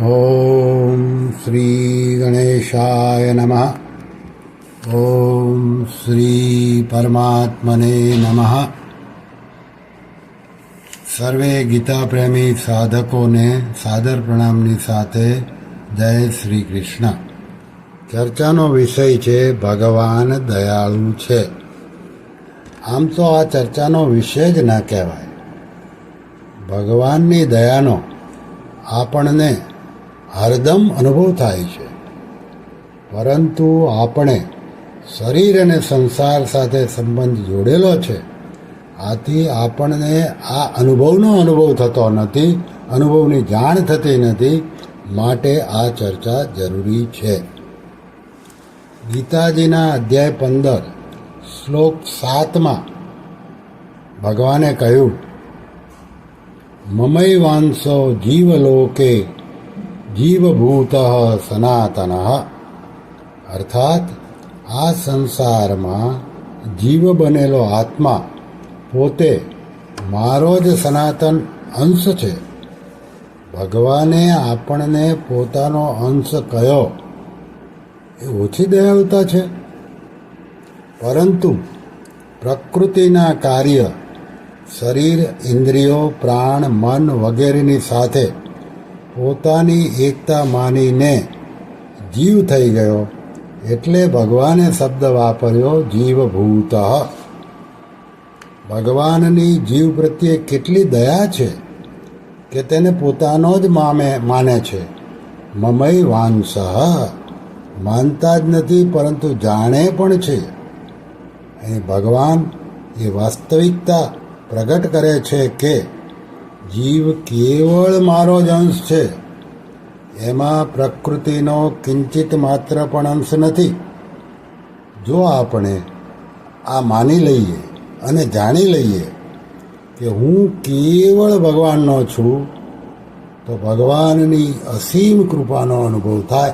ॐ श्रीगणेशाय नमः ॐ श्रीपरमात्मने નમઃ સર્વે ગીતાપ્રેમી સાધકોને સાદર પ્રણામની સાથે જય શ્રી કૃષ્ણ ચર્ચાનો વિષય છે ભગવાન દયાળુ છે આમ તો આ ચર્ચાનો વિષય જ ના કહેવાય ભગવાનની દયાનો આપણને હરદમ અનુભવ થાય છે. પરંતુ આપણે શરીર અને સંસાર સાથે સંબંધ જોડેલો છે. આથી આપણને આ અનુભવનો અનુભવ થતો નથી, અનુભવની જાણ થતી નથી, માટે આ ચર્ચા જરૂરી છે. ગીતાજીના અધ્યાય પંદર, શ્લોક સાતમાં ભગવાને કહ્યું મમય વાંસો જીવલોકે જીવભૂત સનાતન અર્થાત આ સંસારમાં જીવ બનેલો આત્મા પોતે મારો જ સનાતન અંશ છે ભગવાને આપણને પોતાનો અંશ કયો એ ઓછી દયાળુતા છે પરંતુ પ્રકૃતિના કાર્ય શરીર ઇન્દ્રિયો પ્રાણ મન વગેરેની સાથે પોતાની એકતા માનીને જીવ થઈ ગયો એટલે ભગવાને શબ્દ વાપર્યો જીવભૂત. ભગવાનની જીવ પ્રત્યે કેટલી દયા છે કે તેને પોતાનો જ મામે, માને છે. મમય વાંસહ માનતા જ નથી, પરંતુ જાણે પણ છે. અહીં ભગવાન એ વાસ્તવિકતા પ્રગટ કરે છે કે જીવ કેવળ મારો જ અંશ છે. એમાં પ્રકૃતિનો કિંચિત માત્ર પણ અંશ નથી. જો આપણે આ માની લઈએ અને જાણી લઈએ કે હું કેવળ ભગવાનનો છું, તો ભગવાનની અસીમ કૃપાનો અનુભવ થાય.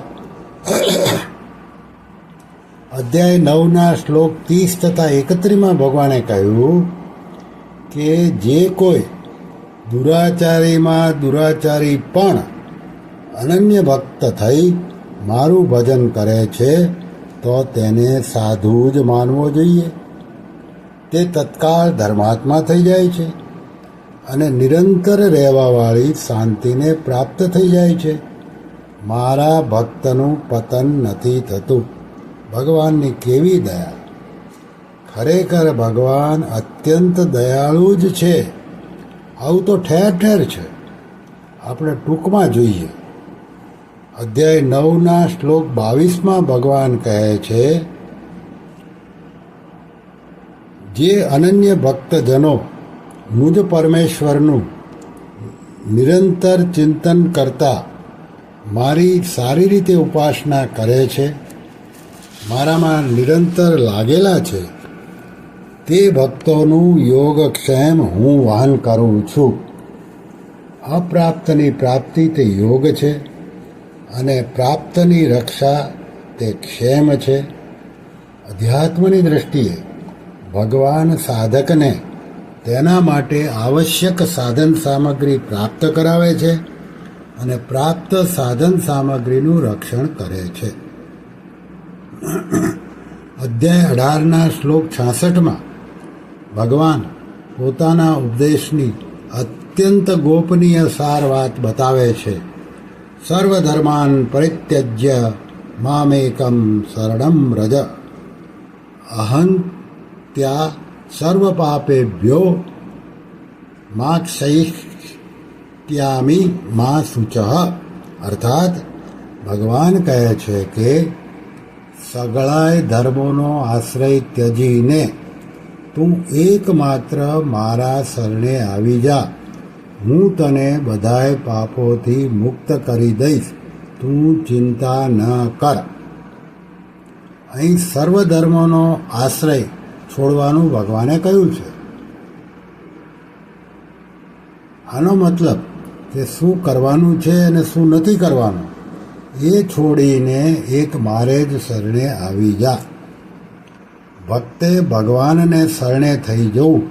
અધ્યાય નવના શ્લોક ત્રીસ તથા એકત્રીમાં ભગવાને કહ્યું કે જે કોઈ દુરાચારીમાં દુરાચારી પણ અનન્ય ભક્ત થઈ મારું ભજન કરે છે, તો તેને સાધુ જ માનવો જોઈએ. તે તત્કાળ ધર્માત્મા થઈ જાય છે અને નિરંતર રહેવાવાળી શાંતિને પ્રાપ્ત થઈ જાય છે. મારા ભક્તનું પતન નથી થતું. ભગવાનની કેવી દયા? ખરેખર ભગવાન અત્યંત દયાળુ જ છે. આવું તો ઠેર ઠેર છે. આપણે ટૂંકમાં જોઈએ. અધ્યાય નવના શ્લોક બાવીસમાં ભગવાન કહે છે, જે અનન્ય ભક્તજનો મુજ પરમેશ્વરનું નિરંતર ચિંતન કરતા મારી સારી રીતે ઉપાસના કરે છે, મારામાં નિરંતર લાગેલા છે તે ભક્તોનું યોગક્ષેમ હું વહન કરું છું. અપ્રાપ્તની પ્રાપ્તિ તે યોગ છે અને પ્રાપ્તની રક્ષા તે ક્ષેમ છે. અધ્યાત્મની દૃષ્ટિએ ભગવાન સાધકને તેના માટે આવશ્યક સાધન સામગ્રી પ્રાપ્ત કરાવે છે અને પ્રાપ્ત સાધન સામગ્રીનું રક્ષણ કરે છે. અધ્યાય અઢારના શ્લોક છાસઠમાં ભગવાન પોતાના ઉપદેશની અત્યંત ગોપનીય સાર વાત બતાવે છે. સર્વધર્માન પરિત્યજ્ય મામેકમ શરણમ રજ. અહં ત્યાં સર્વ પાપેભ્યો માક્ષયિષ્યામી મા શુચ. અર્થાત ભગવાન કહે છે કે સગળાય ધર્મોનો આશ્રય ત્યજીને તું એકમાત્ર મારા શરણે આવી જા. હું તને બધાય પાપોથી મુક્ત કરી દઈશ. તું ચિંતા ન કર. અહીં સર્વ ધર્મોનો આશ્રય છોડવાનું ભગવાને કહ્યું છે. આનો મતલબ કે શું કરવાનું છે અને શું નથી કરવાનું? એ છોડીને એક મારે જ શરણે આવી જા. ભક્તે ભગવાનને શરણે થઈ જવું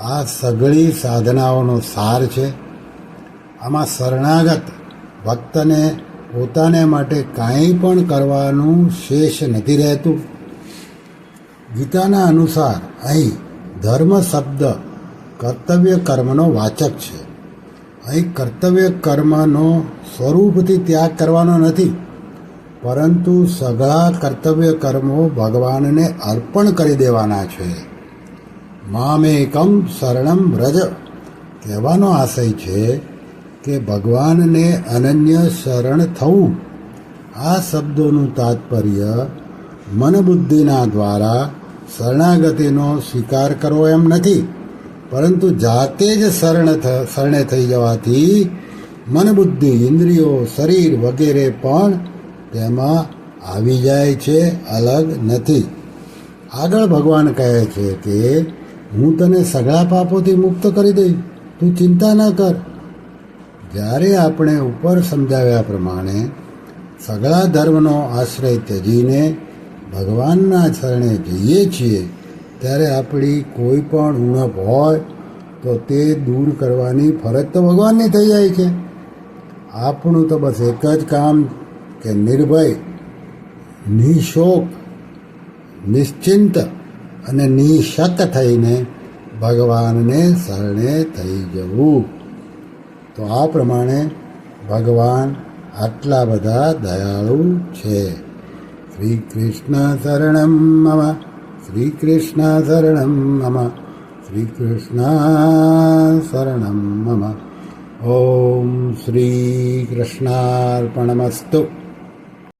આ સઘળી સાધનાઓનો સાર છે. આમાં શરણાગત ભક્તને પોતાને માટે કાંઈ પણ કરવાનું શેષ નથી રહેતું. ગીતાના અનુસાર અહીં ધર્મ શબ્દ કર્તવ્ય કર્મનો વાચક છે. અહીં કર્તવ્ય કર્મનો સ્વરૂપથી ત્યાગ કરવાનો નથી. પરંતુ સઘળા કર્તવ્ય કર્મો ભગવાનને અર્પણ કરી દેવાના છે. મામેકમ શરણમ વ્રજ. કહેવાનો આશય છે કે ભગવાનને અનન્ય શરણ થવું. આ શબ્દોનું તાત્પર્ય મનબુદ્ધિના દ્વારા શરણાગતિનો સ્વીકાર કરવો એમ નથી. પરંતુ જાતે જ શરણ શરણે થઈ જવાથી મનબુદ્ધિ ઇન્દ્રિયો શરીર વગેરે પણ તેમાં આવી જાય છે, અલગ નથી. આગળ ભગવાન કહે છે કે, હું તને સઘળા પાપોથી મુક્ત કરી દઈશ. તું ચિંતા ન કર. જ્યારે આપણે ઉપર સમજાવ્યા પ્રમાણે સઘળા ધર્મનો આશ્રય ત્યજીને ભગવાનના શરણે જઈએ છીએ, ત્યારે આપણી કોઈ પણ ઉણપ હોય, તો તે દૂર કરવાની ફરજ તો ભગવાનની થઈ જાય છે. આપણું તો બસ એક જ કામ કે નિર્ભય, નિશોક, નિશ્ચિંત અને નિશક થઈને ભગવાનને શરણે થઈ જવું. તો આ પ્રમાણે ભગવાન આટલા બધા દયાળુ છે. શ્રી કૃષ્ણ શરણમ મમ શ્રી કૃષ્ણ શરણમ મમ શ્રી કૃષ્ણ શરણમ મમ. ઓમ શ્રી કૃષ્ણાર્પણમસ્તુ